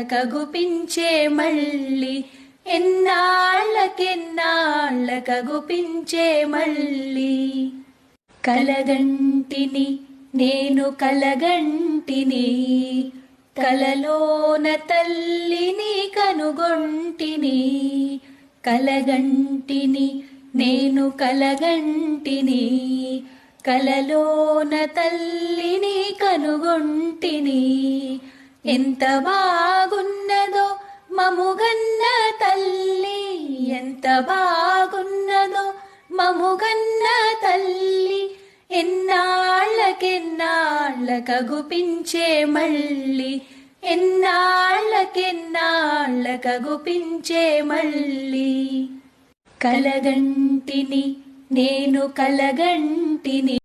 కగుపించే మళ్ళీ ఎన్నాళ్ళకెన్నాళ్ళకగుపించే మళ్ళీ. కలగంటిని నేను కలగంటిని కలలోన తల్లిని కనుగొంటిని. కలగంటిని నేను కలగంటిని కలలోన తల్లిని కనుగొంటిని. ఎంత బాగా ఎంత బాగున్నదో మముగన్న తల్లి ఎన్నాళ్ళకెన్నాళ్ళకగుపించే మళ్ళీ ఎన్నాళ్ళకెన్నాళ్ళకగుపించే మళ్ళీ. కలగంటిని నేను కలగంటిని.